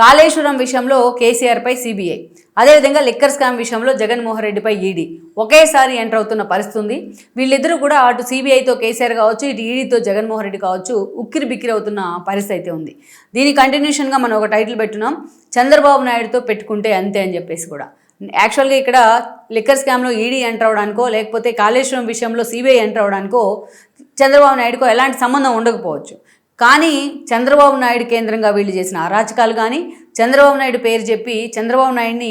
కాళేశ్వరం విషయంలో కేసీఆర్పై సిబిఐ. అదేవిధంగా లిక్కర్ స్కామ్ విషయంలో జగన్మోహన్ రెడ్డిపై ఈడీ. ఒకేసారి ఎంటర్ అవుతున్న పరిస్థితి ఉంది. వీళ్ళిద్దరూ కూడా అటు సిబిఐతో కేసీఆర్ కావచ్చు ఇటు ఈడీతో జగన్మోహన్ రెడ్డి కావచ్చు ఉక్కిరి బిక్కిరి అవుతున్న పరిస్థితి అయితే ఉంది. దీని కంటిన్యూషన్గా మనం ఒక టైటిల్ పెట్టున్నాం. చంద్రబాబు నాయుడుతో పెట్టుకుంటే అంతే అని చెప్పేసి కూడా. యాక్చువల్గా ఇక్కడ లిక్కర్ స్కామ్లో ఈడీ ఎంటర్ అవడానికో లేకపోతే కాళేశ్వరం విషయంలో సిబిఐ ఎంటర్ అవడానికో చంద్రబాబు నాయుడుకో ఎలాంటి సంబంధం ఉండకపోవచ్చు. కానీ చంద్రబాబు నాయుడు కేంద్రంగా వీళ్ళు చేసిన అరాచకాలు కానీ చంద్రబాబు నాయుడు పేరు చెప్పి చంద్రబాబు నాయుడిని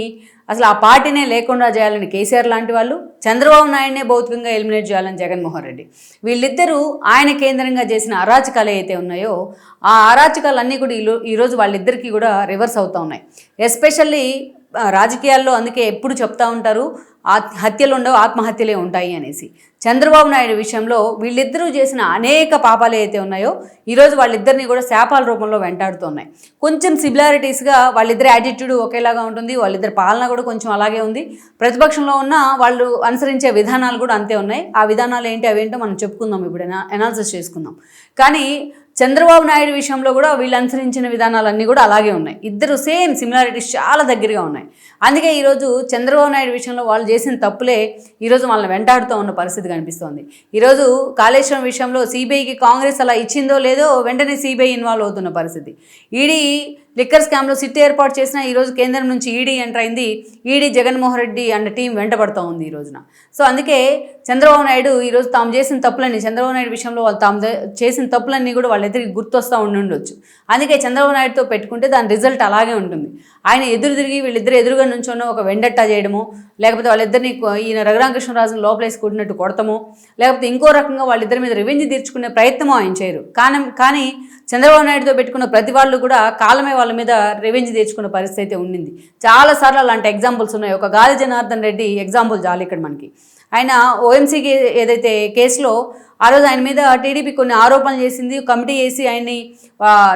అసలు ఆ పార్టీనే లేకుండా చేయాలని కేసీఆర్ లాంటి వాళ్ళు చంద్రబాబు నాయుడినే భౌతికంగా ఎలిమినేట్ చేయాలని జగన్మోహన్ రెడ్డి. వీళ్ళిద్దరూ ఆయన కేంద్రంగా చేసిన అరాచకాలు అయితే ఉన్నాయో ఆ అరాచకాలన్నీ కూడా ఈలో- ఈరోజు వాళ్ళిద్దరికీ కూడా రివర్స్ అవుతూ ఉన్నాయి. ఎస్పెషల్లీ రాజకీయాల్లో అందుకే ఎప్పుడు చెప్తా ఉంటారు ఆత్ హత్యలు ఉండవు ఆత్మహత్యలే ఉంటాయి అనేసి. చంద్రబాబు నాయుడు విషయంలో వీళ్ళిద్దరూ చేసిన అనేక పాపాలు అయితే ఉన్నాయో ఈరోజు వాళ్ళిద్దరిని కూడా శాపాల రూపంలో వెంటాడుతున్నాయి. కొంచెం సిమిలారిటీస్గా వాళ్ళిద్దరి యాటిట్యూడ్ ఒకేలాగా ఉంటుంది వాళ్ళిద్దరి పాలన కూడా కొంచెం అలాగే ఉంది. ప్రతిపక్షంలో ఉన్న వాళ్ళు అనుసరించే విధానాలు కూడా అంతే ఉన్నాయి. ఆ విధానాలు ఏంటి అవేంటో మనం చెప్పుకుందాం ఇప్పుడు అనాలిసిస్ చేసుకుందాం. కానీ చంద్రబాబు నాయుడు విషయంలో కూడా వీళ్ళు అనుసరించిన విధానాలన్నీ కూడా అలాగే ఉన్నాయి. ఇద్దరు సేమ్ సిమిలారిటీస్ చాలా దగ్గరగా ఉన్నాయి. అందుకే ఈరోజు చంద్రబాబు నాయుడు విషయంలో వాళ్ళు చేసిన తప్పులే ఈరోజు వాళ్ళని వెంటాడుతూ ఉన్న పరిస్థితి కనిపిస్తోంది. ఈరోజు కాళేశ్వరం విషయంలో సిబిఐకి కాంగ్రెస్ అలా ఇచ్చిందో లేదో వెంటనే సిబిఐ ఇన్వాల్వ్ అవుతున్న పరిస్థితి. ఈడీ లిక్కర్ స్కామ్లో సిట్ ఏర్పాటు చేసిన ఈరోజు కేంద్రం నుంచి ఈడీ ఎంటర్ అయింది. ED Jaganmohan Reddy and team వెంటబడుతూ ఉంది ఈ రోజున. సో అందుకే చంద్రబాబు నాయుడు ఈరోజు తాము చేసిన తప్పులన్నీ చంద్రబాబు నాయుడు విషయంలో వాళ్ళు తాము చేసిన తప్పులన్నీ కూడా వాళ్ళిద్దరికి గుర్తొస్తూ ఉండి ఉండొచ్చు అందుకే చంద్రబాబు నాయుడుతో పెట్టుకుంటే దాని రిజల్ట్ అలాగే ఉంటుంది. ఆయన ఎదురు తిరిగి వీళ్ళిద్దరు ఎదురుగా నుంచోనో ఒక వెండట్టా చేయడము లేకపోతే వాళ్ళిద్దరిని ఈయన రఘురామకృష్ణరాజును లోపలేసి కొట్టినట్టు కొడతామో లేకపోతే ఇంకో రకంగా వాళ్ళిద్దరి మీద రివెంజ్ తీర్చుకునే ప్రయత్నము ఆయన చేయరు. కానీ కానీ చంద్రబాబు నాయుడుతో పెట్టుకున్న ప్రతి వాళ్ళు కూడా కాలమే వాళ్ళ మీద రివెంజ్ తీర్చుకున్న పరిస్థితి అయితే ఉండింది. చాలాసార్లు అలాంటి ఎగ్జాంపుల్స్ ఉన్నాయి. ఒక గాలి జనార్దన్ రెడ్డి ఎగ్జాంపుల్ చాలు ఇక్కడ మనకి. ఆయన ఓఎంసీకి ఏదైతే కేసులో ఆ రోజు ఆయన మీద టీడీపీ కొన్ని ఆరోపణలు చేసింది కమిటీ వేసి ఆయన్ని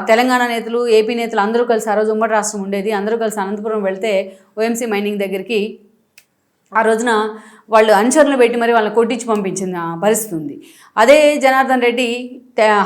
తెలంగాణ నేతలు ఏపీ నేతలు అందరూ కలిసి ఆ రోజు ఉమ్మడి రాష్ట్రం ఉండేది. అందరూ కలిసి అనంతపురం వెళ్తే ఓఎంసీ మైనింగ్ దగ్గరికి ఆ రోజున వాళ్ళు అనుచరులు పెట్టి మరి వాళ్ళని కొట్టించి పంపించిన పరిస్థితి ఉంది అదే జనార్దన్ రెడ్డి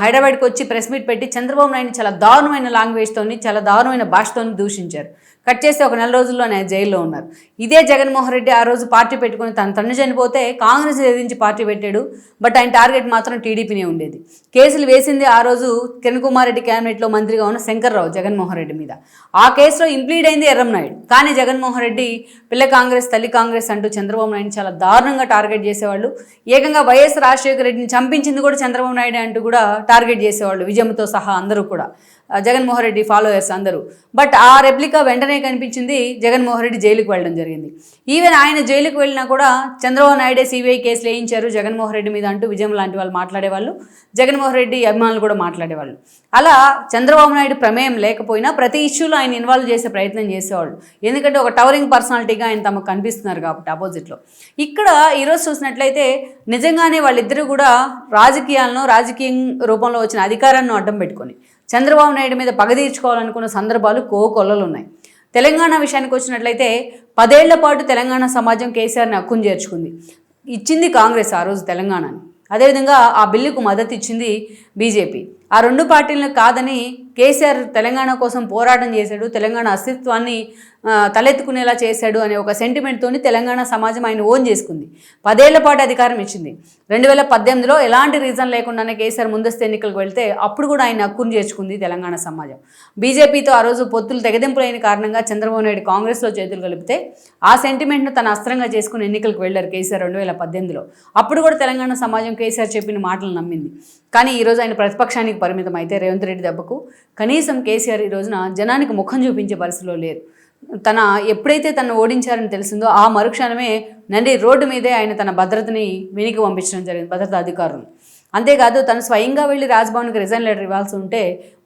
హైదరాబాద్కి వచ్చి ప్రెస్ మీట్ పెట్టి చంద్రబాబు నాయుడు చాలా దారుణమైన లాంగ్వేజ్తోని చాలా దారుణమైన భాషతోని దూషించారు. కట్ చేసి ఒక నెల రోజుల్లో ఆయన జైల్లో ఉన్నారు. ఇదే జగన్మోహన్ రెడ్డి ఆ రోజు పార్టీ పెట్టుకుని తన తండ్రి చనిపోతే కాంగ్రెస్ ఎదిరించి పార్టీ పెట్టాడు బట్ ఆయన టార్గెట్ మాత్రం టీడీపీనే ఉండేది. కేసులు వేసింది ఆ రోజు కిరణ్ కుమార్ రెడ్డి క్యాబినెట్లో మంత్రిగా ఉన్న శంకర్రావు జగన్మోహన్ రెడ్డి మీద. ఆ కేసులో ఇంప్లీడ్ అయింది ఎర్రం నాయుడు కానీ జగన్మోహన్ రెడ్డి పిల్ల కాంగ్రెస్ తల్లి కాంగ్రెస్ అంటూ చంద్రబాబు నాయుడు చాలా దారుణంగా టార్గెట్ చేసేవాళ్ళు. ఏకంగా వైఎస్ రాజశేఖర రెడ్డిని చంపించింది కూడా చంద్రబాబు నాయుడు అంటూ కూడా టార్గెట్ చేసేవాళ్ళు విజయంతో సహా అందరూ కూడా. జగన్మోహన్ రెడ్డి ఫాలోయర్స్ అందరూ. బట్ ఆ రెప్లికా వెంటనే కనిపించింది జగన్మోహన్ రెడ్డి జైలుకు వెళ్ళడం జరిగింది. ఈవెన్ ఆయన జైలుకు వెళ్ళినా కూడా చంద్రబాబు నాయుడే సిబిఐ కేసులు వేయించారు జగన్మోహన్ రెడ్డి మీద అంటూ విజయం లాంటి వాళ్ళు మాట్లాడేవాళ్ళు. జగన్మోహన్ రెడ్డి అభిమానులు కూడా మాట్లాడేవాళ్ళు. అలా చంద్రబాబు నాయుడు ప్రమేయం లేకపోయినా ప్రతి ఇష్యూలో ఆయన ఇన్వాల్వ్ చేసే ప్రయత్నం చేసేవాళ్ళు. ఎందుకంటే ఒక టవరింగ్ పర్సనాలిటీగా ఆయన తమకు కనిపిస్తున్నారు కాబట్టి ఆపోజిట్లో ఇక్కడ ఈరోజు చూసినట్లయితే నిజంగానే వాళ్ళిద్దరూ కూడా రాజకీయాలను రాజకీయం రూపంలో వచ్చిన అధికారాన్ని అడ్డం పెట్టుకొని చంద్రబాబు నాయుడు మీద పగ తీర్చుకోవాలనుకున్న సందర్భాలు కోకొల్లలు ఉన్నాయి. తెలంగాణ విషయానికి వచ్చినట్లయితే పదేళ్ళ పాటు తెలంగాణ సమాజం కేసీఆర్ని హక్కును చేర్చుకుంది. ఇచ్చింది కాంగ్రెస్ ఆ రోజు తెలంగాణని. అదేవిధంగా ఆ బిల్లుకు మద్దతు ఇచ్చింది బీజేపీ. ఆ రెండు పార్టీలను కాదని కేసీఆర్ తెలంగాణ కోసం పోరాటం చేశాడు తెలంగాణ అస్తిత్వాన్ని తలెత్తుకునేలా చేశాడు అనే ఒక సెంటిమెంట్తోని తెలంగాణ సమాజం ఆయన ఓన్ చేసుకుంది. పదేళ్ళ పాటు అధికారం ఇచ్చింది. రెండు వేల పద్దెనిమిదిలో ఎలాంటి రీజన్ లేకుండానే కేసీఆర్ ముందస్తు ఎన్నికలకు వెళ్తే అప్పుడు కూడా ఆయన హక్కును చేర్చుకుంది తెలంగాణ సమాజం. బీజేపీతో ఆ రోజు పొత్తులు తెగదింపులైన కారణంగా చంద్రబాబు నాయుడు కాంగ్రెస్లో చేతులు కలిపితే ఆ సెంటిమెంట్ను తన అస్త్రంగా చేసుకుని ఎన్నికలకు వెళ్ళారు కేసీఆర్ రెండు వేల పద్దెనిమిదిలో. అప్పుడు కూడా తెలంగాణ సమాజం కేసీఆర్ చెప్పిన మాటలు నమ్మింది. కానీ ఈరోజు ఆయన ప్రతిపక్షానికి పరిమితం అయితే రేవంత్ రెడ్డి దెబ్బకు కనీసం కేసీఆర్ ఈ రోజున జనానికి ముఖం చూపించే పరిస్థితిలో లేరు. తన ఎప్పుడైతే తను ఓడించారని తెలిసిందో ఆ మరుక్షణమే నంది రోడ్డు మీదే ఆయన తన భద్రతని వెనక్కి పంపించడం జరిగింది భద్రతా అధికారులు అంతేకాదు తను స్వయంగా వెళ్ళి రాజ్భవన్కి రిజైన్ లెటర్ ఇవ్వాల్సి ఉంటే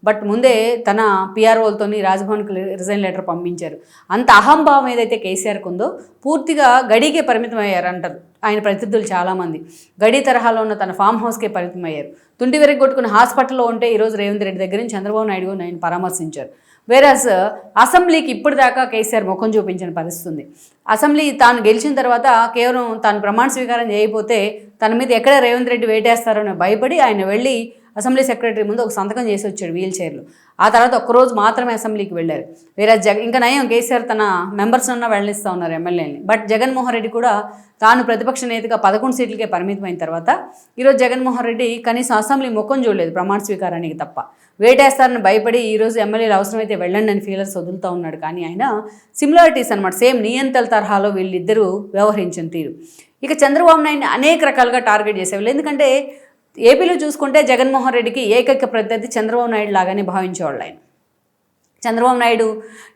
బట్ ముందే తన పిఆర్ఓలతోని రాజ్భవన్కి రిజైన్ లెటర్ పంపించారు. అంత అహంభావం ఏదైతే కేసీఆర్కి ఉందో పూర్తిగా గడికే పరిమితం అయ్యారు అంటారు ఆయన ప్రతినిధులు చాలామంది. గడి తరహాలో ఉన్న తన ఫామ్ హౌస్కే పరిమితం అయ్యారు తుంటి వెరగొట్టుకుని హాస్పిటల్లో ఉంటే ఈరోజు రేవంత్ రెడ్డి దగ్గర నుంచి చంద్రబాబు నాయుడు గారు ఆయన పరామర్శించారు. వేరాస్ అసెంబ్లీకి ఇప్పటిదాకా కేసీఆర్ ముఖం చూపించిన పరిస్థితి ఉంది అసెంబ్లీ తాను గెలిచిన తర్వాత కేవలం తాను ప్రమాణ స్వీకారం చేయకపోతే తన మీద ఎక్కడ రేవంత్ రెడ్డి వేటేస్తారో భయపడి ఆయన వెళ్ళి అసెంబ్లీ సెక్రటరీ ముందు ఒక సంతకం చేసి వచ్చాడు వీల్ చైర్లో. ఆ తర్వాత ఒక్కరోజు మాత్రమే అసెంబ్లీకి వెళ్ళారు. వేరే జగ ఇంకా నయం కేసీఆర్ తన మెంబర్స్ అన్న వెళ్ళిస్తూ ఉన్నారు ఎమ్మెల్యేని బట్ జగన్మోహన్ రెడ్డి కూడా తాను ప్రతిపక్ష నేతగా పదకొండు సీట్లకే పరిమితమైన తర్వాత ఈరోజు జగన్మోహన్ రెడ్డి కనీసం అసెంబ్లీ ముఖం చూడలేదు ప్రమాణ స్వీకారానికి తప్ప. వేటేస్తారని భయపడి ఈరోజు ఎమ్మెల్యేలు అవసరమైతే వెళ్ళండి అని ఫీలర్స్ వదులుతూ ఉన్నాడు. కానీ ఆయన సిమిలారిటీస్ అనమాట సేమ్ నియంతల తరహాలో వీళ్ళిద్దరూ వ్యవహరించిన తీరు. ఇక చంద్రబాబు నాయుడిని అనేక రకాలుగా టార్గెట్ చేసేవాళ్ళు. ఎందుకంటే ఏపీలో చూసుకుంటే జగన్మోహన్ రెడ్డికి ఏకైక ప్రత్యర్థి చంద్రబాబు నాయుడు లాగానే భావించేవాళ్ళు ఆయన. చంద్రబాబు నాయుడు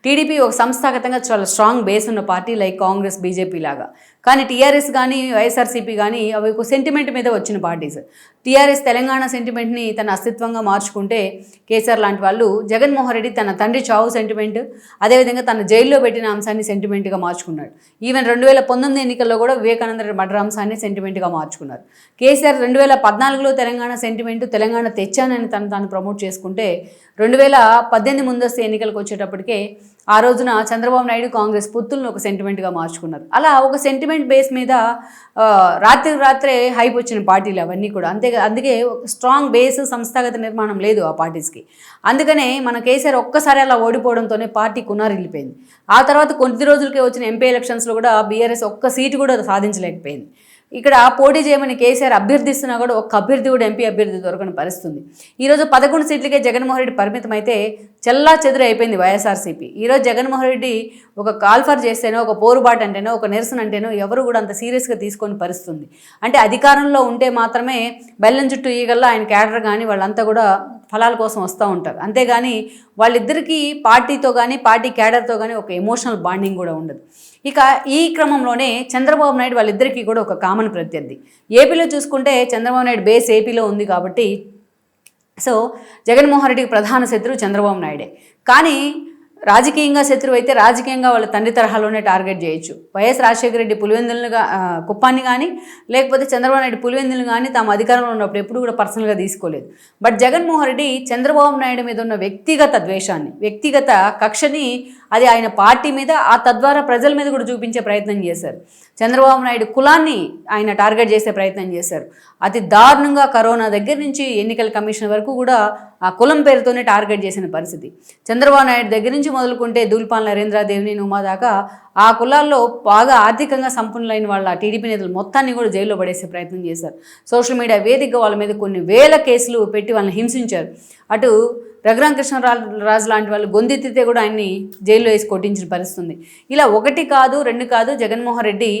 టీడీపీ ఒక సంస్థాగతంగా చాలా స్ట్రాంగ్ బేస్ ఉన్న పార్టీ లైక్ కాంగ్రెస్ బీజేపీ లాగా. కానీ టీఆర్ఎస్ కానీ వైఎస్ఆర్సీపీ కానీ అవి ఒక సెంటిమెంట్ మీద వచ్చిన పార్టీస్ టీఆర్ఎస్ తెలంగాణ సెంటిమెంట్ని తన అస్తిత్వంగా మార్చుకుంటే కేసీఆర్ లాంటి వాళ్ళు జగన్మోహన్ రెడ్డి తన తండ్రి చావు సెంటిమెంట్ అదేవిధంగా తన జైల్లో పెట్టిన అంశాన్ని సెంటిమెంట్గా మార్చుకున్నాడు. ఈవెన్ రెండు వేల పంతొమ్మిది ఎన్నికల్లో కూడా వివేకానంద మర్డర్ అంశాన్ని సెంటిమెంట్గా మార్చుకున్నారు. కేసీఆర్ రెండు వేల పద్నాలుగులో తెలంగాణ సెంటిమెంట్ తెలంగాణ తెచ్చానని తను తాను ప్రమోట్ చేసుకుంటే రెండు వేల పద్దెనిమిది ముందస్తు ఎన్నికలకు వచ్చేటప్పటికే ఆ రోజున చంద్రబాబు నాయుడు కాంగ్రెస్ పొత్తులను ఒక సెంటిమెంట్గా మార్చుకున్నారు. అలా ఒక సెంటిమెంట్ బేస్ మీద రాత్రి రాత్రే హైప్ వచ్చిన పార్టీలు అవన్నీ కూడా అంతే అందుకే ఒక స్ట్రాంగ్ బేస్ సంస్థాగత నిర్మాణం లేదు ఆ పార్టీస్కి అందుకనే మన కేసీఆర్ ఒక్కసారి అలా ఓడిపోవడంతోనే పార్టీ కునారిల్లిపోయింది. ఆ తర్వాత కొద్ది రోజులకే వచ్చిన ఎంపీ ఎలక్షన్స్లో కూడా బీఆర్ఎస్ ఒక్క సీటు కూడా సాధించలేకపోయింది. ఇక్కడ పోటీ చేయమని కేసీఆర్ అభ్యర్థిస్తున్నా కూడా ఒక అభ్యర్థి కూడా ఎంపీ అభ్యర్థి దొరకని పరిస్థితుంది. ఈరోజు పదకొండు సీట్లకే జగన్మోహన్ రెడ్డి పరిమితం అయితే చెల్లా చెదురు అయిపోయింది వైఎస్ఆర్సీపీ. ఈరోజు జగన్మోహన్ రెడ్డి ఒక కాల్ఫర్ చేస్తేనో ఒక పోరుబాటు అంటేనో ఒక నిరసన అంటేనో ఎవరు కూడా అంత సీరియస్గా తీసుకొని పరిస్థితుంది. అంటే అధికారంలో ఉంటే మాత్రమే బెల్లం చుట్టూ ఈగల్లా ఆయన క్యాడర్ కానీ వాళ్ళంతా కూడా ఫలాల కోసం వస్తూ ఉంటారు. అంతేగాని వాళ్ళిద్దరికీ పార్టీతో కానీ పార్టీ క్యాడర్తో కానీ ఒక ఎమోషనల్ బాండింగ్ కూడా ఉండదు. ఇక ఈ క్రమంలోనే చంద్రబాబు నాయుడు వాళ్ళిద్దరికీ కూడా ఒక కామన్ ప్రత్యర్థి. ఏపీలో చూసుకుంటే చంద్రబాబు నాయుడు బేస్ ఏపీలో ఉంది కాబట్టి సో జగన్మోహన్ రెడ్డికి ప్రధాన శత్రువు చంద్రబాబు నాయుడే. కానీ రాజకీయంగా శత్రువు అయితే రాజకీయంగా వాళ్ళ తండ్రి తరహాలోనే టార్గెట్ చేయొచ్చు. వైఎస్ రాజశేఖర రెడ్డి పులివెందులుగా కుప్పాన్ని కానీ లేకపోతే చంద్రబాబు నాయుడు పులివెందులు కానీ తాము అధికారంలో ఉన్నప్పుడు ఎప్పుడు కూడా పర్సనల్గా తీసుకోలేదు. బట్ జగన్మోహన్ రెడ్డి చంద్రబాబు నాయుడు మీద ఉన్న వ్యక్తిగత ద్వేషాన్ని వ్యక్తిగత కక్షని అది ఆయన పార్టీ మీద ఆ తద్వారా ప్రజల మీద కూడా చూపించే ప్రయత్నం చేశారు. చంద్రబాబు నాయుడు కులాన్ని ఆయన టార్గెట్ చేసే ప్రయత్నం చేశారు. అతి దారుణంగా కరోనా దగ్గర నుంచి ఎన్నికల కమిషన్ వరకు కూడా ఆ కులం పేరుతోనే టార్గెట్ చేసిన పరిస్థితి. చంద్రబాబు నాయుడు దగ్గర నుంచి మొదలుకుంటే దూల్పాల్ నరేంద్రదేవిని ఉమా దాకా ఆ కులాల్లో బాగా ఆర్థికంగా సంపన్నులైన వాళ్ళ టీడీపీ నేతలు మొత్తాన్ని కూడా జైల్లో పడేసే ప్రయత్నం చేశారు. సోషల్ మీడియా వేదికగా వాళ్ళ మీద కొన్ని వేల కేసులు పెట్టి వాళ్ళని హింసించారు. అటు రఘురామ కృష్ణరాజు రాజు లాంటి వాళ్ళు గొంతెత్తితే కూడా ఆయన్ని జైల్లో వేసి కొట్టించిన పరిస్థితుంది. ఇలా ఒకటి కాదు రెండు కాదు జగన్మోహన్ రెడ్డి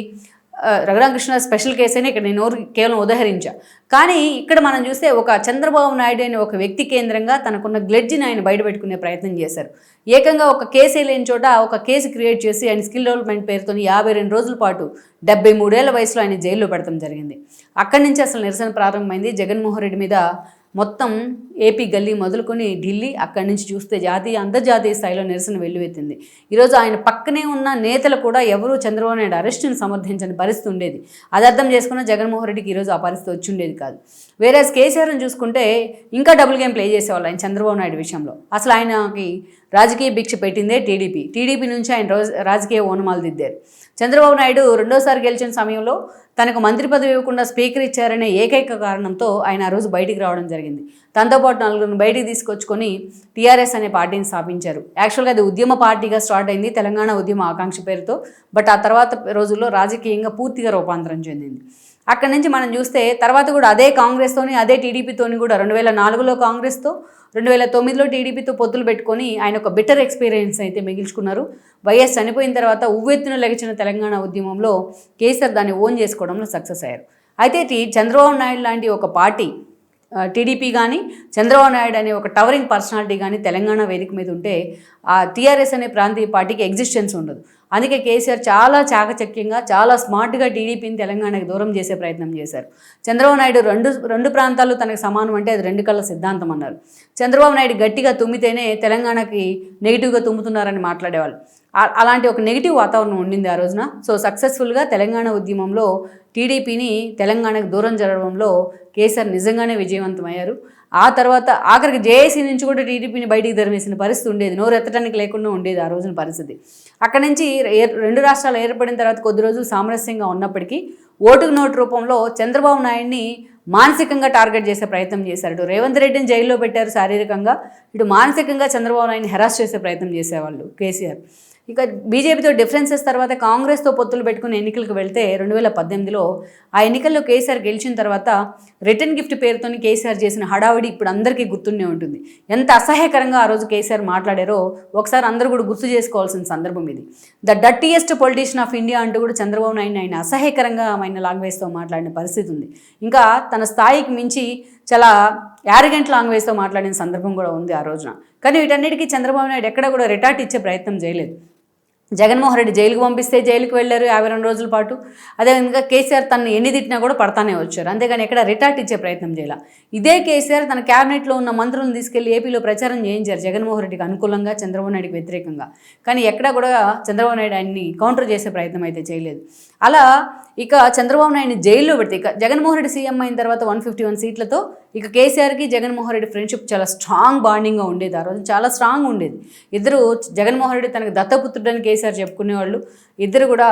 ఆ, రఘురామ కృష్ణ స్పెషల్ కేసు అని ఇక్కడ నేను కేవలం ఉదహరించా. కానీ ఇక్కడ మనం చూస్తే ఒక చంద్రబాబు నాయుడు అనే ఒక వ్యక్తి కేంద్రంగా తనకున్న గ్లెడ్జిని ఆయన బయటపెట్టుకునే ప్రయత్నం చేశారు. ఏకంగా ఒక కేసే లేని చోట ఒక కేసు క్రియేట్ చేసి ఆయన స్కిల్ డెవలప్మెంట్ పేరుతో యాభై రెండు రోజుల పాటు డెబ్బై మూడేళ్ళ వయసులో ఆయన జైల్లో పెడతాం జరిగింది. అక్కడి నుంచి అసలు నిరసన ప్రారంభమైంది జగన్మోహన్ రెడ్డి మీద మొత్తం ఏపీ గల్లీ మొదలుకొని ఢిల్లీ అక్కడి నుంచి చూస్తే జాతీయ అంతర్జాతీయ స్థాయిలో నిరసన వెల్లువెత్తింది. ఈరోజు ఆయన పక్కనే ఉన్న నేతలు కూడా ఎవరూ చంద్రబాబు నాయుడు అరెస్టును సమర్థించని పరిస్థితి ఉండేది. అది అర్థం చేసుకున్న జగన్మోహన్ రెడ్డికి ఈరోజు ఆ పరిస్థితి వచ్చి ఉండేది కాదు. వేరే కేసీఆర్ని చూసుకుంటే ఇంకా డబుల్ గేమ్ ప్లే చేసేవాళ్ళు ఆయన చంద్రబాబు నాయుడు విషయంలో. అసలు ఆయనకి రాజకీయ భిక్ష పెట్టిందే టీడీపీ. టీడీపీ నుంచి ఆయన రోజు రాజకీయ ఓనమాలు దిద్దారు. చంద్రబాబు నాయుడు రెండోసారి గెలిచిన సమయంలో తనకు మంత్రి పదవి ఇవ్వకుండా స్పీకర్ ఇచ్చారనే ఏకైక కారణంతో ఆయన ఆ రోజు బయటికి రావడం జరిగింది. తనతో పాటు నలుగురిని బయటికి తీసుకొచ్చుకొని టీఆర్ఎస్ అనే పార్టీని స్థాపించారు. యాక్చువల్గా అది ఉద్యమ పార్టీగా స్టార్ట్ అయింది తెలంగాణ ఉద్యమ ఆకాంక్ష పేరుతో బట్ ఆ తర్వాత రోజుల్లో రాజకీయంగా పూర్తిగా రూపాంతరం చెందింది. అక్కడి నుంచి మనం చూస్తే తర్వాత కూడా అదే కాంగ్రెస్తోని అదే టీడీపీతోని కూడా రెండు వేల నాలుగులో కాంగ్రెస్తో రెండు వేల తొమ్మిదిలో టీడీపీతో పొత్తులు పెట్టుకొని ఆయన ఒక బెటర్ ఎక్స్పీరియన్స్ అయితే మిగిల్చుకున్నారు. వైఎస్ చనిపోయిన తర్వాత ఉవ్వెత్తున లెగిచిన తెలంగాణ ఉద్యమంలో కేసీఆర్ దాన్ని ఓన్ చేసుకోవడంలో సక్సెస్ అయ్యారు. అయితే టీ చంద్రబాబు నాయుడు లాంటి ఒక పార్టీ టీడీపీ కానీ చంద్రబాబు నాయుడు అనే ఒక టవరింగ్ పర్సనాలిటీ కానీ తెలంగాణ వేదిక మీద ఉంటే ఆ టీఆర్ఎస్ అనే ప్రాంతీయ పార్టీకి ఎగ్జిస్టెన్స్ ఉండదు. అందుకే కేసీఆర్ చాలా చాకచక్యంగా చాలా స్మార్ట్గా టీడీపీని తెలంగాణకు దూరం చేసే ప్రయత్నం చేశారు. చంద్రబాబు నాయుడు రెండు రెండు ప్రాంతాలు తనకు సమానం అంటే అది రెండు కళ్ళ సిద్ధాంతం అన్నారు. చంద్రబాబు నాయుడు గట్టిగా తుమ్మితేనే తెలంగాణకి నెగిటివ్గా తుమ్ముతున్నారని మాట్లాడేవాళ్ళు. అలాంటి ఒక నెగిటివ్ వాతావరణం ఉండింది ఆ రోజున. సో సక్సెస్ఫుల్గా తెలంగాణ ఉద్యమంలో టీడీపీని తెలంగాణకు దూరం జరగడంలో కేసీఆర్ నిజంగానే విజయవంతమయ్యారు ఆ తర్వాత ఆఖరికి జేఏసీ నుంచి కూడా టీడీపీని బయటికి తరిమేసిన పరిస్థితి ఉండేది. నోరు ఎత్తడానికి లేకుండా ఉండేది ఆ రోజున పరిస్థితి. అక్కడి నుంచి ఏ- రెండు రాష్ట్రాలు ఏర్పడిన తర్వాత కొద్ది రోజులు సామరస్యంగా ఉన్నప్పటికీ ఓటుకు నోటు రూపంలో చంద్రబాబు నాయుడిని మానసికంగా టార్గెట్ చేసే ప్రయత్నం చేశారు. ఇటు రేవంత్ రెడ్డిని జైల్లో పెట్టారు శారీరకంగా. ఇటు మానసికంగా చంద్రబాబు నాయుడిని హెరాస్ చేసే ప్రయత్నం చేసేవాళ్ళు కేసీఆర్. ఇక బీజేపీతో డిఫరెన్సెస్ తర్వాత కాంగ్రెస్తో పొత్తులు పెట్టుకుని ఎన్నికలకు వెళ్తే రెండు వేల పద్దెనిమిదిలో ఆ ఎన్నికల్లో కేసీఆర్ గెలిచిన తర్వాత రిటర్న్ గిఫ్ట్ పేరుతోని కేసీఆర్ చేసిన హడావిడి ఇప్పుడు అందరికీ గుర్తుండే ఉంటుంది. ఎంత అసహ్యకరంగా ఆ రోజు కేసీఆర్ మాట్లాడారో ఒకసారి అందరూ కూడా గుర్తు చేసుకోవాల్సిన సందర్భం ఇది. The dirtiest politician of India అంటూ కూడా చంద్రబాబు నాయుడు ఆయన అసహ్యకరంగా ఆయన లాంగ్వేజ్తో మాట్లాడిన పరిస్థితి ఉంది. ఇంకా తన స్థాయికి మించి చాలా యారిగెంట్ లాంగ్వేజ్తో మాట్లాడిన సందర్భం కూడా ఉంది ఆ రోజున. కానీ వీటన్నిటికీ చంద్రబాబు నాయుడు ఎక్కడ కూడా రిటార్ట్ ఇచ్చే ప్రయత్నం చేయలేదు. జగన్మోహన్ రెడ్డి జైలుకు పంపిస్తే జైలుకు వెళ్ళారు యాభై రెండు రోజుల పాటు. అదేవిధంగా కేసీఆర్ తను ఎన్ని తిట్టినా కూడా పడతానే వచ్చారు. అంతేగాని ఎక్కడ రిటార్ట్ ఇచ్చే ప్రయత్నం చేయాల. ఇదే కేసీఆర్ తన క్యాబినెట్లో ఉన్న మంత్రులను తీసుకెళ్ళి ఏపీలో ప్రచారం చేయించారు జగన్మోహన్ రెడ్డికి అనుకూలంగా చంద్రబాబు నాయుడికి వ్యతిరేకంగా. కానీ ఎక్కడా కూడా చంద్రబాబు నాయుడు ఆయన్ని కౌంటర్ చేసే ప్రయత్నం అయితే చేయలేదు. అలా ఇక చంద్రబాబు నాయుడిని జైల్లో పెడితే ఇక జగన్మోహన్ రెడ్డి సీఎం అయిన తర్వాత వన్ ఫిఫ్టీ వన్ సీట్లతో ఇక కేసీఆర్కి జగన్మోహన్ రెడ్డి ఫ్రెండ్షిప్ చాలా స్ట్రాంగ్ బాండింగ్గా ఉండేది. ఆ రోజు చాలా స్ట్రాంగ్ ఉండేది. ఇద్దరు జగన్మోహన్ రెడ్డి తనకు దత్తపుత్రుడని కేసీఆర్ చెప్పుకునేవాళ్ళు. ఇద్దరు కూడా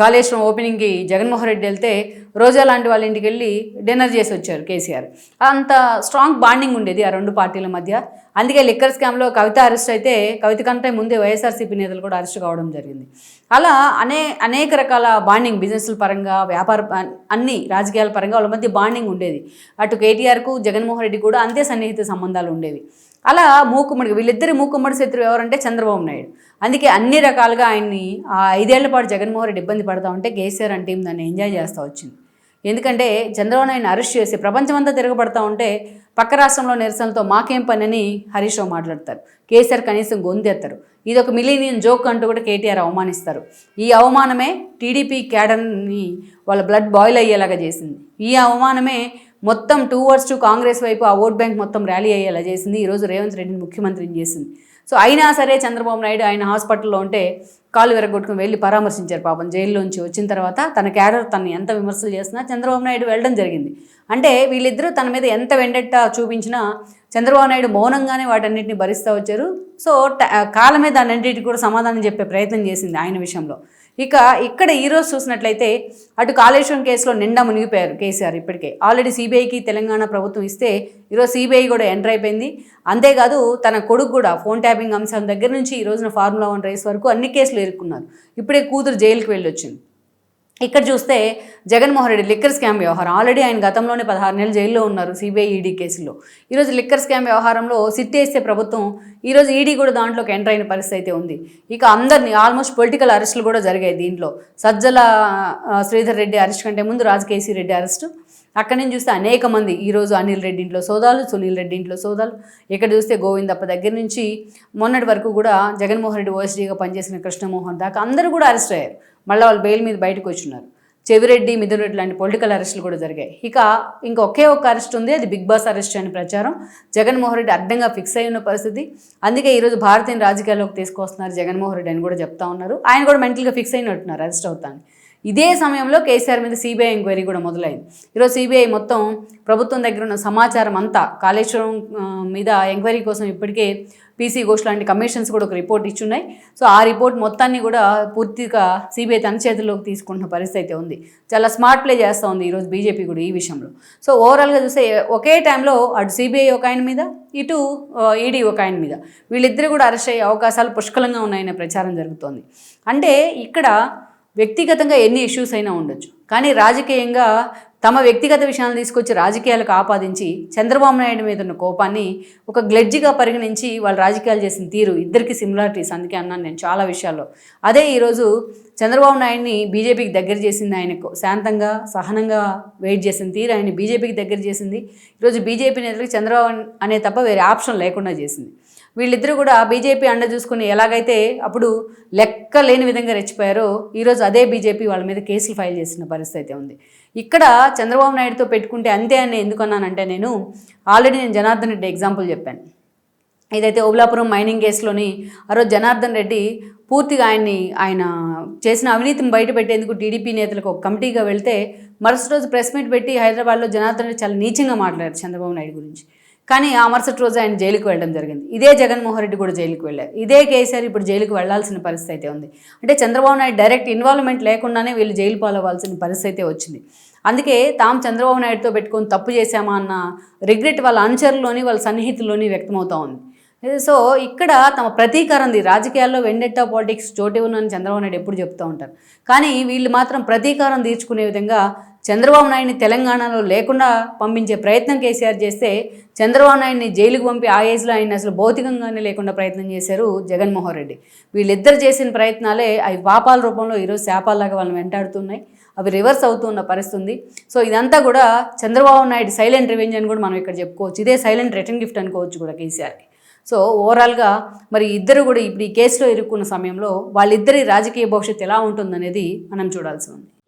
కాళేశ్వరం ఓపెనింగ్కి జగన్మోహన్ రెడ్డి వెళ్తే రోజా లాంటి వాళ్ళ ఇంటికి వెళ్ళి డిన్నర్ చేసి వచ్చారు కేసీఆర్. అంత స్ట్రాంగ్ బాండింగ్ ఉండేది ఆ రెండు పార్టీల మధ్య. అందుకే లిక్కర్ స్కామ్లో కవిత అరెస్ట్ అయితే కవిత కంటే ముందే వైఎస్ఆర్సీపీ నేతలు కూడా అరెస్ట్ కావడం జరిగింది. అలా అనే అనేక రకాల బాండింగ్ బిజినెస్ల పరంగా వ్యాపార అన్ని రాజకీయాల పరంగా వాళ్ళ మధ్య బాండింగ్ ఉండేది. అటు కేటీఆర్కు జగన్మోహన్ రెడ్డి కూడా అంతే సన్నిహిత సంబంధాలు ఉండేవి. అలా మూకుమ్మడికి వీళ్ళిద్దరి మూకుమ్మడి శత్రువు ఎవరంటే చంద్రబాబు నాయుడు. అందుకే అన్ని రకాలుగా ఆయన్ని ఆ ఐదేళ్ళ పాటు జగన్మోహన్ రెడ్డి ఇబ్బంది పడతా ఉంటే కేసీఆర్ అంటే దాన్ని ఎంజాయ్ చేస్తూ వచ్చింది. ఎందుకంటే చంద్రబాబు నాయుడు అరెస్ట్ చేసి ప్రపంచమంతా తిరగబడతా ఉంటే పక్క రాష్ట్రంలో నిరసనలతో మాకేం పని అని హరీష్ రావు మాట్లాడతారు. కేసీఆర్ కనీసం గొంతెత్తారు. ఇది ఒక మిలీనియన్ జోక్ అంటూ కూడా కేటీఆర్ అవమానిస్తారు. ఈ అవమానమే టీడీపీ క్యాడర్ని వాళ్ళ బ్లడ్ బాయిల్ అయ్యేలాగా చేసింది. ఈ అవమానమే మొత్తం టూ వర్స్ టు కాంగ్రెస్ వైపు ఆ ఓట్ బ్యాంక్ మొత్తం ర్యాలీ అయ్యేలా చేసింది. ఈరోజు రేవంత్ రెడ్డిని ముఖ్యమంత్రిని చేసింది. సో అయినా సరే చంద్రబాబు నాయుడు ఆయన హాస్పిటల్లో ఉంటే కాలు విరగొట్టుకుని వెళ్ళి పరామర్శించారు పాపం జైల్లోంచి వచ్చిన తర్వాత తన క్యాడర్ తను ఎంత విమర్శలు చేసినా చంద్రబాబు నాయుడు వెళ్ళడం జరిగింది. అంటే వీళ్ళిద్దరూ తన మీద ఎంత వెండెట్ట చూపించినా చంద్రబాబు నాయుడు మౌనంగానే వాటన్నిటిని భరిస్తూ వచ్చారు. సో కాలమే దాన్నింటికి కూడా సమాధానం చెప్పే ప్రయత్నం చేసింది ఆయన విషయంలో. ఇక ఇక్కడ ఈరోజు చూసినట్లయితే అటు కాళేశ్వరం కేసులో నిండా మునిగిపోయారు కేసీఆర్ ఇప్పటికే. ఆల్రెడీ సిబిఐకి తెలంగాణ ప్రభుత్వం ఇస్తే ఈరోజు సిబిఐ కూడా ఎంటర్ అయిపోయింది. అంతేకాదు తన కొడుకు కూడా ఫోన్ ట్యాపింగ్ అంశం దగ్గర నుంచి ఈ రోజున ఫార్ములా వన్ రేస్ వరకు అన్ని కేసులు ఎదుర్కొన్నారు ఇప్పుడే కూతురు జైలుకి వెళ్ళి వచ్చింది ఇక్కడ చూస్తే జగన్మోహన్ రెడ్డి లిక్కర్ స్కామ్ వ్యవహారం. ఆల్రెడీ ఆయన గతంలోనే పదహారు నెలలు జైల్లో ఉన్నారు సిబిఐ ఈడీ కేసులో. ఈరోజు లిక్కర్ స్కామ్ వ్యవహారంలో సిట్ వేస్తే ప్రభుత్వం ఈరోజు ఈడీ కూడా దాంట్లోకి ఎంటర్ అయిన పరిస్థితి అయితే ఉంది. ఇక అందరినీ ఆల్మోస్ట్ పొలిటికల్ అరెస్టులు కూడా జరిగాయి దీంట్లో. సజ్జల శ్రీధర్ రెడ్డి అరెస్ట్ కంటే ముందు రాజ్ రెడ్డి అరెస్టు. అక్కడి నుంచి చూస్తే అనేక మంది ఈరోజు అనిల్ రెడ్డి ఇంట్లో సోదాలు సునీల్ రెడ్డి ఇంట్లో సోదాలు. ఇక్కడ చూస్తే గోవిందప్ప దగ్గర నుంచి మొన్నటి వరకు కూడా జగన్మోహన్ రెడ్డి ఓఎస్డీగా పనిచేసిన కృష్ణమోహన్ దాకా అందరూ కూడా అరెస్ట్ అయ్యారు. మళ్ళీ వాళ్ళు బెయిల్ మీద బయటకు వచ్చినారు. చెవిరెడ్డి మిథున్ రెడ్డి లాంటి పొలిటికల్ అరెస్టులు కూడా జరిగాయి. ఇక ఇంకా ఒకే ఒక్క అరెస్ట్ ఉంది అది బిగ్ బాస్ అరెస్ట్ అని ప్రచారం. జగన్మోహన్ రెడ్డి అడ్డంగా ఫిక్స్ అయి ఉన్న పరిస్థితి. అందుకే ఈరోజు భారతీయ రాజకీయాల్లోకి తీసుకొస్తున్నారు జగన్మోహన్ రెడ్డి అని కూడా చెప్తా ఉన్నారు. ఆయన కూడా మెంటల్గా ఫిక్స్ అయినట్టున్నారు అరెస్ట్ అవుతాను ఇదే సమయంలో కేసీఆర్ మీద సిబిఐ ఎంక్వైరీ కూడా మొదలైంది. ఈరోజు సిబిఐ మొత్తం ప్రభుత్వం దగ్గర ఉన్న సమాచారం అంతా కాళేశ్వరం మీద ఎంక్వైరీ కోసం ఇప్పటికే పీసీ ఘోష్ లాంటి కమిషన్స్ కూడా ఒక రిపోర్ట్ ఇచ్చున్నాయి. సో ఆ రిపోర్ట్ మొత్తాన్ని కూడా పూర్తిగా సిబిఐ తన చేతుల్లోకి తీసుకుంటున్న పరిస్థితి అయితే ఉంది. చాలా స్మార్ట్ ప్లే చేస్తూ ఉంది ఈరోజు బీజేపీ కూడా ఈ విషయంలో. సో ఓవరాల్గా చూస్తే ఒకే టైంలో అటు సిబిఐ ఒక ఆయన మీద ఇటు ఈడీ ఒక ఆయన మీద వీళ్ళిద్దరూ కూడా అరెస్ట్ అయ్యే అవకాశాలు పుష్కలంగా ఉన్నాయనే ప్రచారం జరుగుతోంది. అంటే ఇక్కడ వ్యక్తిగతంగా ఎన్ని ఇష్యూస్ అయినా ఉండొచ్చు. కానీ రాజకీయంగా తమ వ్యక్తిగత విషయాలను తీసుకొచ్చి రాజకీయాలకు ఆపాదించి చంద్రబాబు నాయుడు మీద ఉన్న కోపాన్ని ఒక గ్లెడ్జిగా పరిగణించి వాళ్ళు రాజకీయాలు చేసిన తీరు ఇద్దరికి సిమిలారిటీస్ అందుకే అన్నాను నేను చాలా విషయాల్లో. అదే ఈరోజు చంద్రబాబు నాయుడిని బీజేపీకి దగ్గర చేసింది ఆయనకు. శాంతంగా సహనంగా వెయిట్ చేసిన తీరు ఆయన బీజేపీకి దగ్గర చేసింది. ఈరోజు బీజేపీ నేతలకు చంద్రబాబు అనే తప్ప వేరే ఆప్షన్ లేకుండా చేసింది. వీళ్ళిద్దరూ కూడా బీజేపీ అండ చూసుకుని ఎలాగైతే అప్పుడు లెక్క లేని విధంగా రెచ్చిపోయారో ఈరోజు అదే బీజేపీ వాళ్ళ మీద కేసులు ఫైల్ చేసిన పరిస్థితి అయితే ఉంది. ఇక్కడ చంద్రబాబు నాయుడుతో పెట్టుకుంటే అంతే అని ఎందుకన్నానంటే నేను ఆల్రెడీ నేను జనార్దన్ రెడ్డి ఎగ్జాంపుల్ చెప్పాను. ఏదైతే ఓబులాపురం మైనింగ్ కేసులోని ఆ రోజు జనార్దన్ రెడ్డి పూర్తిగా ఆయన్ని ఆయన చేసిన అవినీతిని బయటపెట్టేందుకు టీడీపీ నేతలకు ఒక కమిటీగా వెళ్తే మరుసటి రోజు ప్రెస్ మీట్ పెట్టి హైదరాబాద్లో జనార్దన్ రెడ్డి చాలా నీచంగా మాట్లాడారు చంద్రబాబు నాయుడు గురించి. కానీ ఆ మరుసటి రోజు ఆయన జైలుకు వెళ్ళడం జరిగింది. ఇదే జగన్మోహన్ రెడ్డి కూడా జైలుకు వెళ్ళారు. ఇదే కేసీఆర్ ఇప్పుడు జైలుకు వెళ్ళాల్సిన పరిస్థితి అయితే ఉంది. అంటే చంద్రబాబు నాయుడు డైరెక్ట్ ఇన్వాల్వ్మెంట్ లేకుండానే వీళ్ళు జైలు పాలవ్వాల్సిన పరిస్థితి అయితే వచ్చింది. అందుకే తాము చంద్రబాబు నాయుడుతో పెట్టుకొని తప్పు చేశామా అన్న రిగ్రెట్ వాళ్ళ అనుచరుల్లోని వాళ్ళ సన్నిహితుల్లోని వ్యక్తమవుతా ఉంది. సో ఇక్కడ తమ ప్రతీకారం రాజకీయాల్లో వెండెట్టా పాలిటిక్స్ చోటు ఉన్నని చంద్రబాబు నాయుడు ఎప్పుడు చెప్తూ ఉంటారు. కానీ వీళ్ళు మాత్రం ప్రతీకారం తీర్చుకునే విధంగా చంద్రబాబు నాయుడిని తెలంగాణలో లేకుండా పంపించే ప్రయత్నం కేసీఆర్ చేస్తే చంద్రబాబు నాయుడిని జైలుకు పంపి ఆ ఏజ్లో ఆయన అసలు భౌతికంగానే లేకుండా ప్రయత్నం చేశారు జగన్మోహన్ రెడ్డి. వీళ్ళిద్దరు చేసిన ప్రయత్నాలే అవి పాపాల రూపంలో ఈరోజు శాపాల్లాగా వాళ్ళని వెంటాడుతున్నాయి. అవి రివర్స్ అవుతున్న పరిస్థితి ఉంది సో ఇదంతా కూడా చంద్రబాబు నాయుడు సైలెంట్ రివెంజ్ అని కూడా మనం ఇక్కడ చెప్పుకోవచ్చు. ఇదే సైలెంట్ రిటర్న్ గిఫ్ట్ అనుకోవచ్చు కూడా కేసీఆర్కి. సో ఓవరాల్గా మరి ఇద్దరు కూడా ఇప్పుడు ఈ కేసులో ఇరుక్కున్న సమయంలో వాళ్ళిద్దరి రాజకీయ భవిష్యత్తు ఎలా ఉంటుందనేది మనం చూడాల్సి ఉంది.